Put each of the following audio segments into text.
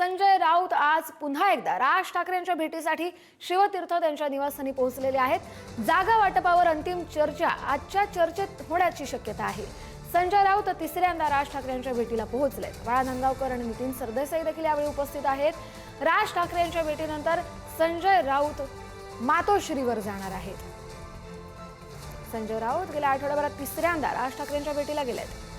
संजय राऊत आज पुन्हा एकदा राज ठाकरेंच्या भेटीसाठी शिवतीर्थ त्यांच्या निवासस्थानी पोहोचलेले आहेत. जागा वाटपावर अंतिम चर्चा आजच्या चर्चेत होण्याची शक्यता आहे. संजय राऊत तिसऱ्यांदा राज ठाकरेंच्या भेटीला पोहोचलेत. बाळा नंदगावकर आणि नितीन सरदेसाई देखील यावेळी उपस्थित आहेत. राज ठाकरेंच्या भेटीनंतर संजय राऊत मातोश्रीवर जाणार आहेत. संजय राऊत गेल्या आठवड्याभरात तिसऱ्यांदा राज ठाकरेंच्या भेटीला गेलेत.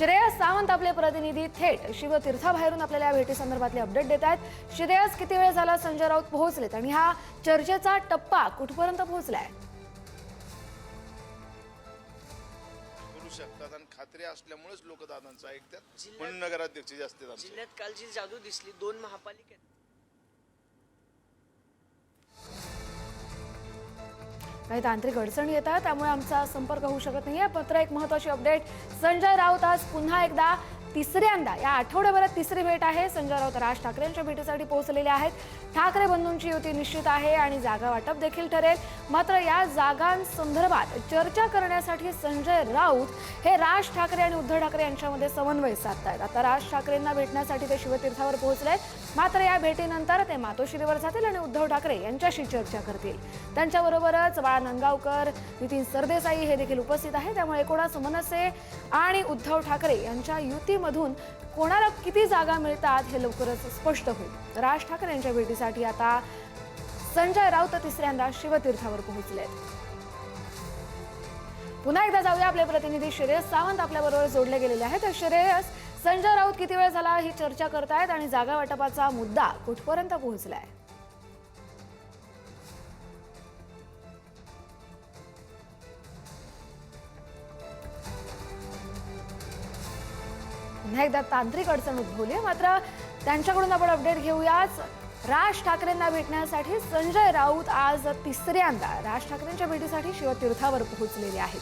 श्रेयस सावंत आपले प्रतिनिधी थेट शिवतीर्थाबाहेरून आपल्याला या भेटीसंदर्भातले अपडेट देत आहेत. श्रेयस किती वेळ झाला संजय राऊत पोहोचलेत आणि हा चर्चेचा टप्पा कुठपर्यंत पोहोचलाय? शकतात आणि खात्री असल्यामुळेच लोक दादांचं ऐकतात. जिल्ह्यात- म्हणून नगराध्यक्ष जास्त. जिल्ह्यात कालची जादू दिसली. दोन महापालिकेत काही तांत्रिक अडचणी येतात त्यामुळे आमचा संपर्क होऊ शकत नाही आहे मात्र एक महत्वाची अपडेट. संजय राऊत आज पुन्हा एकदा तिसऱ्यांदा या आठवड्याभरात तिसरी भेट आहे. संजय राऊत राज ठाकरेंच्या भेटीसाठी पोहोचलेले आहेत. ठाकरे बंधूंची युती निश्चित आहे आणि जागा वाटप देखील ठरेल. मात्र या जागांसंदर्भात चर्चा करण्यासाठी संजय राऊत हे राज ठाकरे आणि उद्धव ठाकरे यांच्यामध्ये समन्वय साधतायत. आता राज ठाकरेंना भेटण्यासाठी ते शिवतीर्थावर पोहोचले आहेत मात्र या भेटीनंतर ते मातोश्रीवर जातील आणि उद्धव ठाकरे यांच्याशी चर्चा करतील. त्यांच्याबरोबरच बाळा नंदगावकर नितीन सरदेसाई हे देखील उपस्थित आहे त्यामुळे एकूणच मनसे आणि उद्धव ठाकरे यांच्या युतीमधून कोणाला किती जागा मिळतात हे लवकरच स्पष्ट होईल. राज ठाकरे यांच्या भेटीसाठी आता संजय राऊत तिसऱ्यांदा शिवतीर्थावर पोहोचलेत. पुन्हा एकदा जाऊया आपले प्रतिनिधी श्रेयस सावंत आपल्याबरोबर जोडले गेलेले आहेत. तर श्रेयस संजय राऊत किती वेळ झाला ही चर्चा करतायत आणि जागा वाटपाचा मुद्दा कुठपर्यंत पोहोचलाय? पुन्हा एकदा तांत्रिक अडचण उद्भवली मात्र त्यांच्याकडून आपण अपडेट घेऊयाच. राज ठाकरेंना भेटण्यासाठी संजय राऊत आज तिसऱ्यांदा राज ठाकरेंच्या भेटीसाठी शिवतीर्थावर पोहोचलेले आहेत.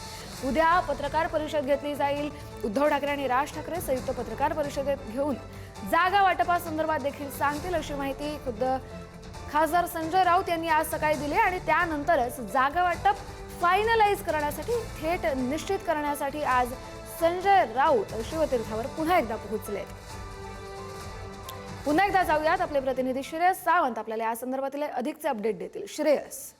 उद्या पत्रकार परिषद घेतली जाईल. उद्धव ठाकरे आणि राज ठाकरे संयुक्त पत्रकार परिषदेत घेऊन जागा वाटपासंदर्भात देखील सांगतील अशी माहिती खुद्द खासदार संजय राऊत यांनी आज सकाळी दिली आणि त्यानंतरच जागा वाटप फायनलाइज करण्यासाठी थेट निश्चित करण्यासाठी आज संजय राऊत शिवतीर्थावर पुन्हा एकदा पोहोचले. पुन्हा एकदा जाऊयात. आपले प्रतिनिधी श्रेयस सावंत आपल्याला या संदर्भातील अधिकचे अपडेट देतील. श्रेयस.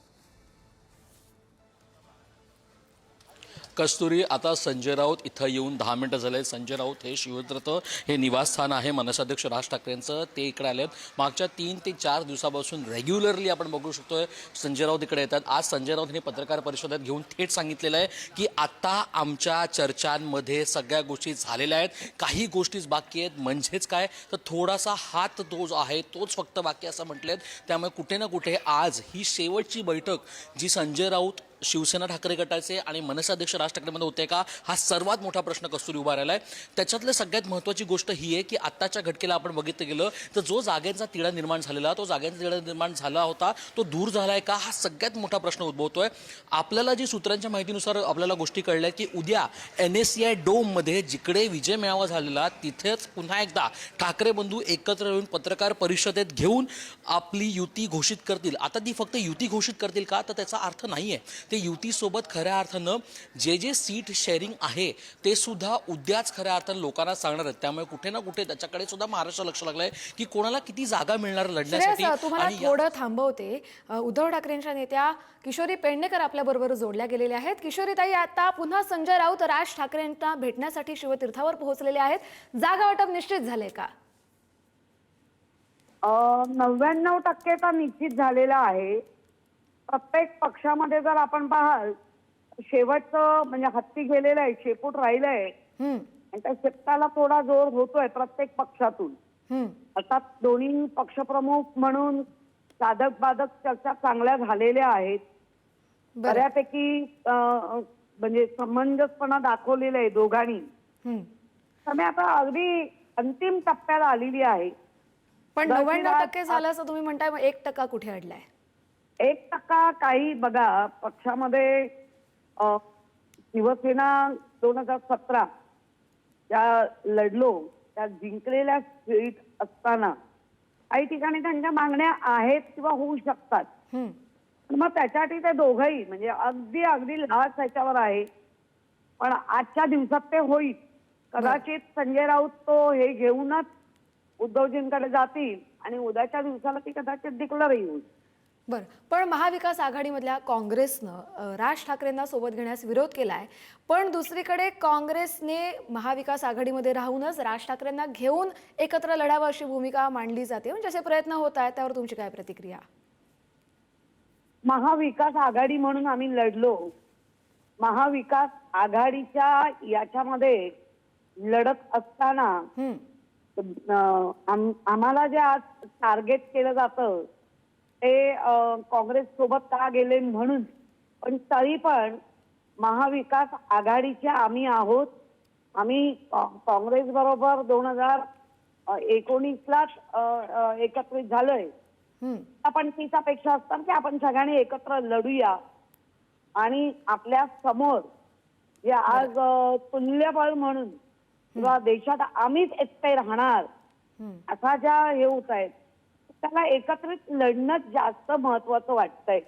कस्तुरी आता संजय राऊत इथं येऊन दहा मिनटं झाले संजय राऊत हे शिवद्रत हे निवासस्थान आहे. मनसाध्यक्ष राज ठाकरेंचं ते इकडे आले आहेत मागच्या तीन ते चार दिवसापासून रेग्युलरली आपण बघू शकतोय संजय राऊत इकडे येतात. आज संजय राऊत यांनी पत्रकार परिषदेत घेऊन थेट सांगितलेलं आहे की आता आमच्या चर्चांमध्ये सगळ्या गोष्टी झालेल्या आहेत. काही गोष्टीच बाकी आहेत. म्हणजेच काय? तर थोडासा हात तो जो आहे तोच फक्त बाकी असं म्हटलेत. त्यामुळे कुठे ना कुठे आज ही शेवटची बैठक जी संजय राऊत शिवसेना ठाकरे गटाचे आणि मनसाध्यक्ष राज ठाकरेमध्ये होते का हा सर्वात मोठा प्रश्न कस्तुरी उभा राहिला आहे त्याच्यातलं सगळ्यात महत्त्वाची गोष्ट ही आहे की आत्ताच्या घटकेला आपण बघितलं गेलं तर जो जागेचा तिढा निर्माण झालेला तो जागेचा तिढा निर्माण झाला होता तो दूर झाला आहे का हा सगळ्यात मोठा प्रश्न उद्भवतो आहे आपल्याला जी सूत्रांच्या माहितीनुसार आपल्याला गोष्टी कळल्या की उद्या एन एस सी आय डोममध्ये जिकडे विजय मेळावा झालेला तिथेच पुन्हा एकदा ठाकरे बंधू एकत्र येऊन पत्रकार परिषदेत घेऊन आपली युती घोषित करतील. आता ती फक्त युती घोषित करतील का तर त्याचा अर्थ नाही आहे ते युतीसोबत खऱ्या अर्थानं जे जे सीट शेअरिंग आहे ते सुद्धा उद्याच खऱ्या अर्थानं लोकांना सांगणार आहेत. त्यामुळे कुठे ना कुठे त्याच्याकडे सुद्धा महाराष्ट्र लक्ष लागलंय की कोणाला किती जागा मिळणार लढण्यासाठी. श्रेयस तुम्हाला थोडं थांबवते. उद्धव ठाकरेंच्या नेत्या किशोरी पेडणेकर आपल्या बरोबर जोडल्या गेलेल्या आहेत. किशोरीताई आता पुन्हा संजय राऊत राज ठाकरेंना भेटण्यासाठी शिवतीर्थावर पोहोचलेले आहेत. जागा वाटप निश्चित झाले का? नव्याण्णव टक्के तर निश्चित झालेला आहे. प्रत्येक पक्षामध्ये जर आपण पाहाल शेवटचं म्हणजे हत्ती गेलेलं आहे शेपूट राहिलंय आणि त्या शेपटाला थोडा जोर होतोय प्रत्येक पक्षातून. अर्थात दोन्ही पक्षप्रमुख म्हणून साधक बाधक चर्चा चांगल्या झालेल्या आहेत. बऱ्यापैकी म्हणजे समंजसपणा दाखवलेला आहे दोघांनी. त्यामुळे आता अगदी अंतिम टप्प्याला आलेली आहे. पण नव्याण्णव टक्के झालं असं तुम्ही म्हणताय मग एक टक्का कुठे अडलाय? एक टक्का काही बघा पक्षामध्ये शिवसेना दोन हजार सतरा त्या लढलो त्या जिंकलेल्या सीट असताना काही ठिकाणी त्यांच्या मागण्या आहेत किंवा होऊ शकतात. मग त्याच्यासाठी ते दोघंही म्हणजे अगदी अगदी लास्ट ह्याच्यावर आहे. पण आजच्या दिवसात ते होईल. कदाचित संजय राऊत तो हे घेऊनच उद्धवजींकडे जातील आणि उद्याच्या दिवसाला ती कदाचित डिक्लेअरही होईल. बरं पण महाविकास आघाडीमधल्या काँग्रेसनं राज ठाकरेंना सोबत घेण्यास विरोध केलाय. पण दुसरीकडे काँग्रेसने महाविकास आघाडीमध्ये राहूनच राज ठाकरेंना घेऊन एकत्र लढावं अशी भूमिका मांडली जाते. म्हणजे असे प्रयत्न होत आहेत त्यावर तुमची काय प्रतिक्रिया? महाविकास आघाडी म्हणून आम्ही लढलो. महाविकास आघाडीच्या याच्यामध्ये लढत असताना आम्हाला जे आज टार्गेट केलं जातं ते काँग्रेस सोबत का गेले म्हणून. पण तरी पण महाविकास आघाडीच्या आम्ही आहोत. आम्ही काँग्रेस बरोबर दोन हजार एकोणीसलाच एकत्रित झालोय. आपण तीच अपेक्षा असतात की आपण सगळ्यांनी एकत्र लढूया. आणि आपल्यासमोर जे आज तुल्यबळ म्हणून किंवा देशात आम्हीच एकटे राहणार. असा ज्या हे होत आहेत त्याला एकत्रित लढणंच जास्त महत्वाचं वाटतंय.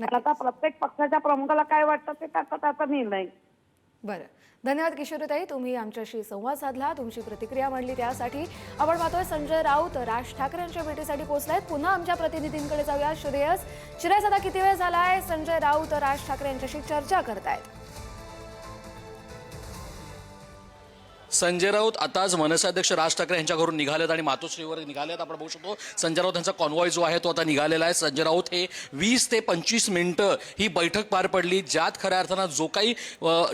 आता प्रत्येक पक्षाच्या प्रमुखाला काय वाटतं ते त्याचा त्याचा निर्णय. बरं. धन्यवाद किशोरीताई. तुम्ही आमच्याशी संवाद साधला. तुमची प्रतिक्रिया मांडली त्यासाठी. आपण पाहतोय संजय राऊत राज ठाकरेंच्या भेटीसाठी पोहोचलायत. पुन्हा आमच्या प्रतिनिधींकडे जाऊया. श्रेयस श्रेयस आता किती वेळ झालाय? संजय राऊत राज ठाकरे यांच्याशी चर्चा करतायत. संजय राऊत आताच मनसाध्यक्ष राज ठाकरे यांच्या घरून निघालेत आणि मातोश्रीवर निघालेत. आपण बघू शकतो संजय राऊत यांचा कॉन्वॉय जो आहे तो आता निघालेला आहे. संजय राऊत हे वीस ते पंचवीस मिनिटं ही बैठक पार पडली. ज्यात खऱ्या अर्थानं जो काही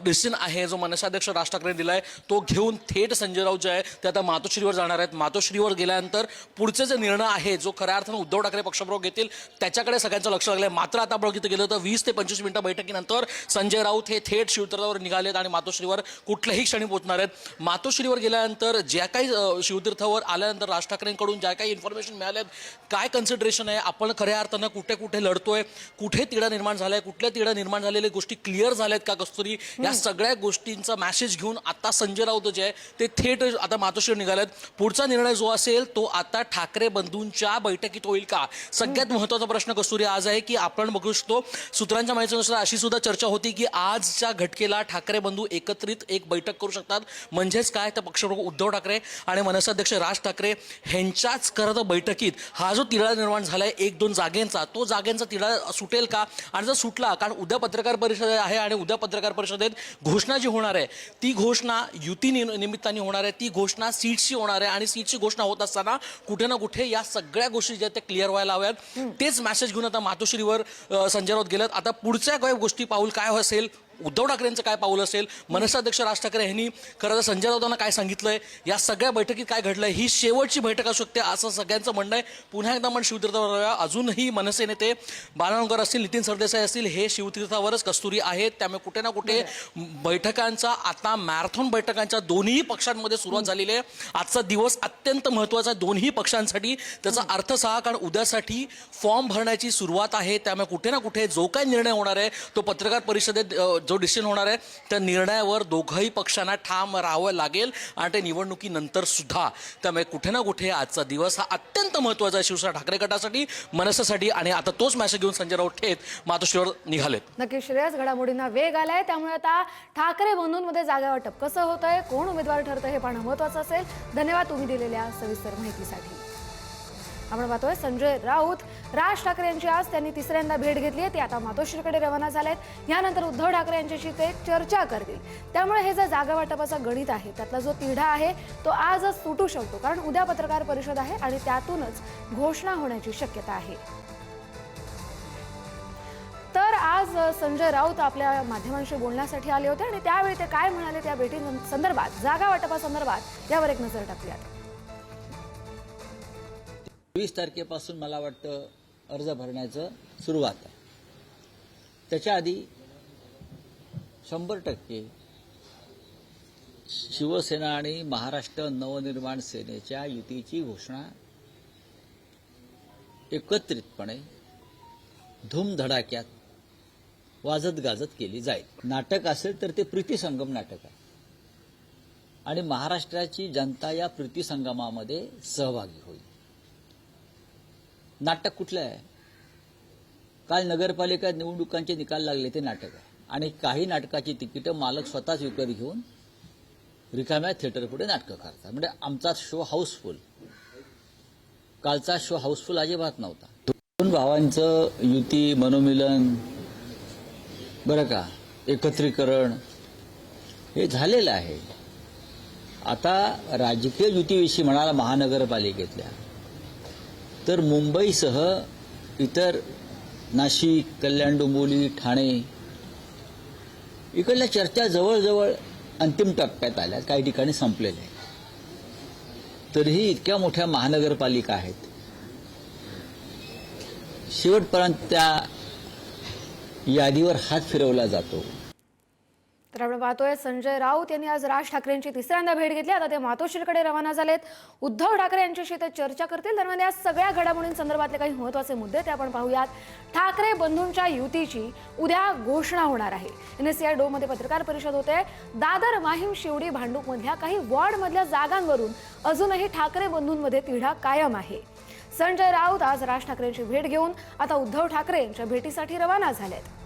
डिसिजन आहे जो मनसाध्यक्ष राज ठाकरे दिलाय तो घेऊन थेट संजय राऊत जे आहे ते आता मातोश्रीवर जाणार आहेत. मातोश्रीवर गेल्यानंतर पुढचे जे निर्णय आहे जो खऱ्या अर्थानं उद्धव ठाकरे पक्षप्रमुख घेतील त्याच्याकडे सगळ्यांचं लक्ष लागलंय. मात्र आता बघितलं गेलं तर वीस ते पंचवीस मिनिटं बैठकीनंतर संजय राऊत हे थेट शिवतरावर निघालेत आणि मातोश्रीवर कुठल्याही क्षणी पोहोचणार आहेत. मातोश्रीवर गेल्यानंतर ज्या काही शिवतीर्थावर आल्यानंतर राज ठाकरेंकडून ज्या काही इन्फॉर्मेशन मिळाल्यात काय कन्सिडरेशन आहे? आपण खऱ्या अर्थानं कुठे कुठे लढतोय? कुठे तिढा निर्माण झालाय? कुठल्या तिढा निर्माण झालेल्या गोष्टी क्लिअर झाल्यात का कस्तुरी? या सगळ्या गोष्टींचा मॅसेज घेऊन आता संजय राऊत जे आहे ते थेट आता मातोश्रीवर निघालेत. पुढचा निर्णय जो असेल तो आता ठाकरे बंधूंच्या बैठकीत होईल का? सगळ्यात महत्त्वाचा प्रश्न कस्तुरी आज आहे की आपण बघू शकतो सूत्रांच्या माहितीनुसार अशी सुद्धा चर्चा होती की आजच्या घटकेला ठाकरे बंधू एकत्रित एक बैठक करू शकतात. म्हणजेच काय तर पक्षप्रमुख उद्धव ठाकरे आणि मनसाध्यक्ष राज ठाकरे ह्यांच्याच करत बैठकीत हा जो तिढा निर्माण झालाय एक दोन जागेंचा तो जागेंचा तिढा सुटेल का? आणि जर सुटला कारण उद्या पत्रकार परिषद आहे आणि उद्या पत्रकार परिषदेत घोषणा जी होणार आहे ती घोषणा युती निमित्ताने होणार आहे ती घोषणा सीटची होणार आहे आणि सीटची घोषणा होत असताना कुठे ना कुठे या सगळ्या गोष्टी ज्या त्या क्लिअर व्हायला हव्यात. तेच मेसेज घेऊन आता मातोश्रीवर संजय राऊत गेलेत. आता पुढच्या काही गोष्टी पाऊल काय असेल उद्धव ठाकरेंचं काय पाऊल असेल? मनसाध्यक्ष राज ठाकरे यांनी खरं तर संजय राऊतांना काय सांगितलंय? या सगळ्या बैठकीत काय घडलंय? ही शेवटची बैठक असू शकते असं सगळ्यांचं म्हणणं आहे. पुन्हा एकदा आपण शिवतीर्थावर अजूनही मनसे नेते बाळावकर असतील नितीन सरदेसाई असतील हे शिवतीर्थावरच कस्तुरी आहेत. त्यामुळे कुठे ना कुठे बैठकांचा आता मॅरेथॉन बैठकांच्या दोन्ही पक्षांमध्ये सुरुवात झालेली आहे. आजचा दिवस अत्यंत महत्त्वाचा आहे. दोन्ही पक्षांसाठी त्याचा अर्थ सहा कारण उद्यासाठी फॉर्म भरण्याची सुरुवात आहे. त्यामुळे कुठे ना कुठे जो काही निर्णय होणार आहे तो पत्रकार परिषदेत जो डिसिजन होणार आहे त्या निर्णयावर दोघंही पक्षांना ठाम राहावं लागेल आणि ते निवडणुकीनंतर सुद्धा. त्यामुळे कुठे ना कुठे आजचा दिवस हा अत्यंत महत्त्वाचा आहे शिवसेना ठाकरे गटासाठी मनसेसाठी आणि आता तोच मॅसेज घेऊन संजय राऊत ठेत मातोश्रीवर निघालेत. नक्की श्रेयस घडामोडींना वेग आलाय त्यामुळे आता ठाकरे बंधूंमध्ये जागा वाटप कसं होतंय कोण उमेदवार ठरतं हे पाहणं महत्वाचं असेल. धन्यवाद तुम्ही दिलेल्या सविस्तर माहितीसाठी. आपण पाहतोय संजय राऊत राज ठाकरे यांची आज त्यांनी तिसऱ्यांदा भेट घेतली आहे. ते आता मातोश्रीकडे रवाना झाले आहेत यानंतर उद्धव ठाकरे यांच्याशी ते चर्चा करतील. त्यामुळे हे जे जागा वाटपाचा गणित आहे त्यातला जो तिढा आहे तो आजच सुटू शकतो. कारण उद्या पत्रकार परिषद आहे आणि त्यातूनच घोषणा होण्याची शक्यता आहे. तर आज संजय राऊत आपल्या माध्यमांशी बोलण्यासाठी आले होते आणि त्यावेळी ते काय म्हणाले त्या भेटी संदर्भात जागा वाटपासंदर्भात यावर एक नजर टाकूयात. वीस तारखेपासून मला वाटतं अर्ज भरण्याचं सुरुवात आहे. त्याच्या आधी शंभर टक्के शिवसेना आणि महाराष्ट्र नवनिर्माण सेनेच्या युतीची घोषणा एकत्रितपणे धूमधडाक्यात वाजत गाजत केली जाईल. नाटक असेल तर ते प्रीतीसंगम नाटक आहे. आणि महाराष्ट्राची जनता या प्रीतीसंगमामध्ये सहभागी होईल. नाटक कुठलं आहे? काल नगरपालिका निवडणुकांचे निकाल लागले ते नाटक आहे. आणि काही नाटकाची तिकीटं मालक स्वतःच विकत घेऊन रिकाम्या थिएटर पुढे नाटकं करतात म्हणजे आमचा शो हाऊसफुल कालचा शो हाऊसफुल अजिबात नव्हता. दोन भावांचं युती मनोमिलन बरं का एकत्रीकरण हे झालेलं आहे. आता राजकीय युतीविषयी म्हणाला महानगरपालिकेतल्या. तर मुंबईसह इतर नाशिक कल्याण डोंबिवली ठाणे इकडल्या चर्चा जवळजवळ अंतिम टप्प्यात आल्या. काही ठिकाणी संपलेल्या आहेत तरीही इतक्या मोठ्या महानगरपालिका आहेत. शेवटपर्यंत त्या यादीवर हात फिरवला जातो. तर आपण पाहतोय संजय राऊत यांनी आज राज ठाकरेंची तिसऱ्यांदा भेट घेतली. आता ते मातोश्रीकडे रवाना झालेत. उद्धव ठाकरे यांच्याशी ते चर्चा करतील. दरम्यान या सगळ्या घडामोडींसंदर्भातले काही महत्त्वाचे मुद्दे ते आपण पाहूयात. ठाकरे बंधूंच्या युतीची उद्या घोषणा होणार आहे. एन एस डो मध्ये पत्रकार परिषद होते. दादर माहीम शिवडी भांडूप मधल्या काही वॉर्ड मधल्या जागांवरून अजूनही ठाकरे बंधूंमध्ये तिढा कायम आहे. संजय राऊत आज राज ठाकरेंची भेट घेऊन आता उद्धव ठाकरे यांच्या भेटीसाठी रवाना झालेत.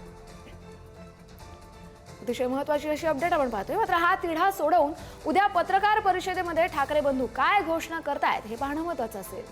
अतिशय महत्वाची अशी अपडेट आपण पाहतोय. मात्र हा तिढा सोडवून उद्या पत्रकार परिषदेमध्ये ठाकरे बंधू काय घोषणा करतायत हे पाहणं महत्वाचं असेल.